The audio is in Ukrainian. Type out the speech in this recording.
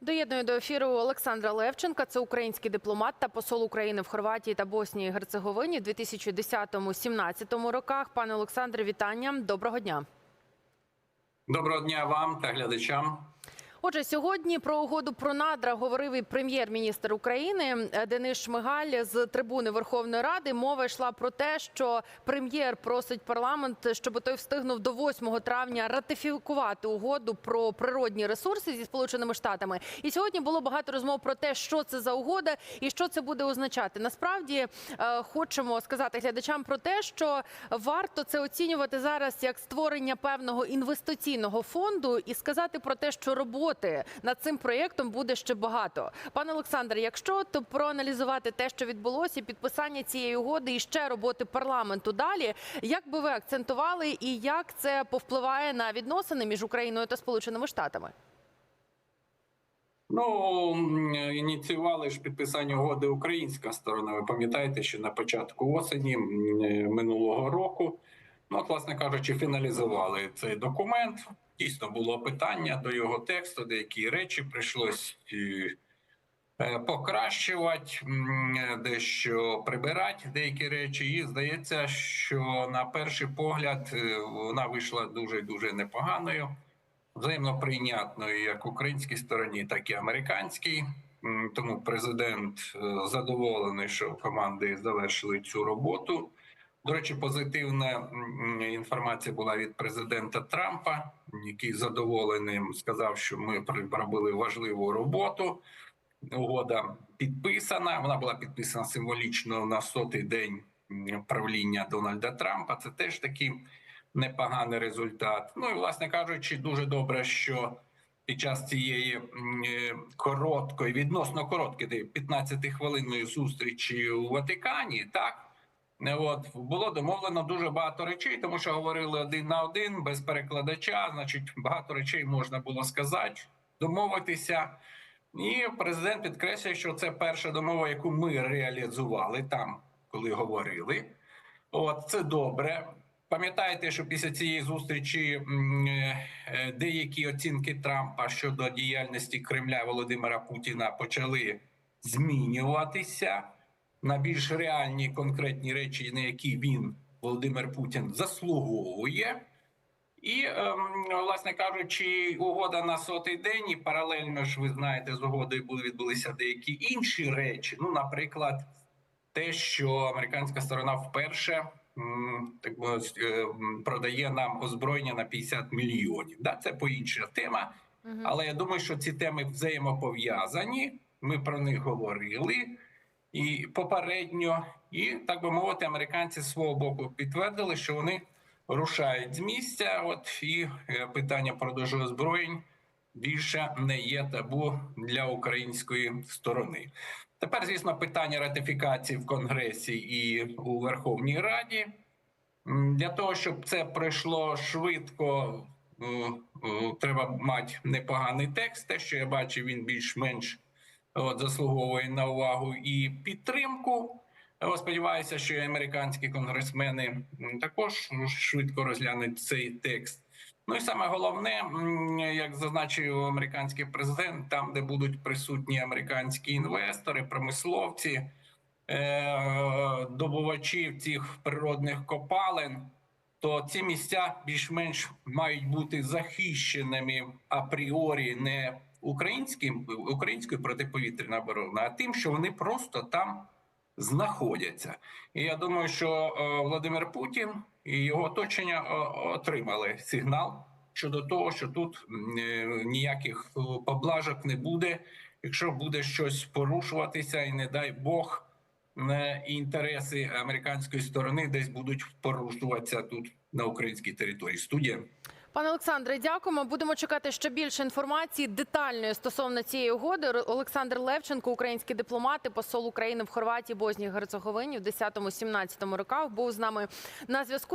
Доєдную до ефіру Олександра Левченка. Це український дипломат та посол України в Хорватії та Боснії і Герцеговині в 2010-2017 роках. Пане Олександре, вітання. Доброго дня. Доброго дня вам та глядачам. Отже, сьогодні про угоду про надра говорив і прем'єр-міністр України е, Денис Шмигаль з трибуни Верховної Ради. Мова йшла про те, що прем'єр просить парламент, щоб той встигнув до 8 травня ратифікувати угоду про природні ресурси зі сполученими штатами. І сьогодні було багато розмов про те, що це за угода і що це буде означати. Насправді е, хочемо сказати глядачам про те, що варто це оцінювати зараз як створення певного інвестиційного фонду, і сказати про те, що роботи над цим проєктом буде ще багато. Пане Олександре, якщо то проаналізувати те, що відбулося, підписання цієї угоди і ще роботи парламенту далі, як би ви акцентували і як це повпливає на відносини між Україною та Сполученими Штатами? Ну ініціювали ж підписання угоди українська сторона. Ви пам'ятаєте, що на початку осені минулого року, ну власне кажучи, фіналізували цей документ. Дійсно було питання до його тексту, деякі речі прийшлось е, е, покращувати, дещо прибирати деякі речі. І здається, що на перший погляд е, вона вийшла дуже дуже непоганою. взаємно прийнятною як українській стороні, так і американській. Тому президент задоволений, що команди завершили цю роботу. До речі, позитивна інформація була від президента Трампа, який задоволеним сказав, що ми робили важливу роботу. Угода підписана. Вона була підписана символічно на сотий день правління Дональда Трампа. Це теж такий непоганий результат. Ну і власне кажучи, дуже добре, що під час цієї е, короткої, відносно короткої 15 хвилинної зустрічі у Ватикані, так. От було домовлено дуже багато речей, тому що говорили один на один без перекладача. Значить, багато речей можна було сказати, домовитися. І президент підкреслює, що це перша домова, яку ми реалізували там, коли говорили. От це добре. Пам'ятаєте, що після цієї зустрічі е, деякі оцінки Трампа щодо діяльності Кремля Володимира Путіна почали змінюватися на більш реальні конкретні речі, на які він, Володимир Путін, заслуговує. І, ем, власне кажучи, угода на сотий день, і паралельно ж ви знаєте, з угодою були відбулися деякі інші речі. Ну, наприклад, те, що американська сторона вперше так би мовити, е, м, продає нам озброєння на 50 мільйонів. Да, це по інша тема. Але я думаю, що ці теми взаємопов'язані. Ми про них говорили і попередньо, і так би мовити, американці з свого боку підтвердили, що вони рушають з місця. От і е, питання продажу озброєнь більше не є табу для української сторони. Тепер, звісно, питання ратифікації в Конгресі і у Верховній Раді. Для того, щоб це пройшло швидко, треба мати непоганий текст. Те, що я бачив, він більш-менш от, заслуговує на увагу і підтримку. Сподіваюся, що і американські конгресмени також швидко розглянуть цей текст. Ну і саме головне, як зазначив американський президент, там, де будуть присутні американські інвестори, промисловці, е, добувачі цих природних копалин, то ці місця більш-менш мають бути захищеними апріорі не українським українською протиповітряною обороною, а тим, що вони просто там знаходяться. І я думаю, що е, Володимир Путін і його оточення е, отримали сигнал щодо того, що тут е, ніяких поблажок не буде, якщо буде щось порушуватися, і не дай Бог. Інтереси американської сторони десь будуть порушуватися тут на українській території. Студія. Пане Олександре, дякуємо. Будемо чекати ще більше інформації детальної стосовно цієї угоди. Олександр Левченко, український дипломат і посол України в Хорватії, Боснії, Герцеговині в 10-17 роках, був з нами на зв'язку.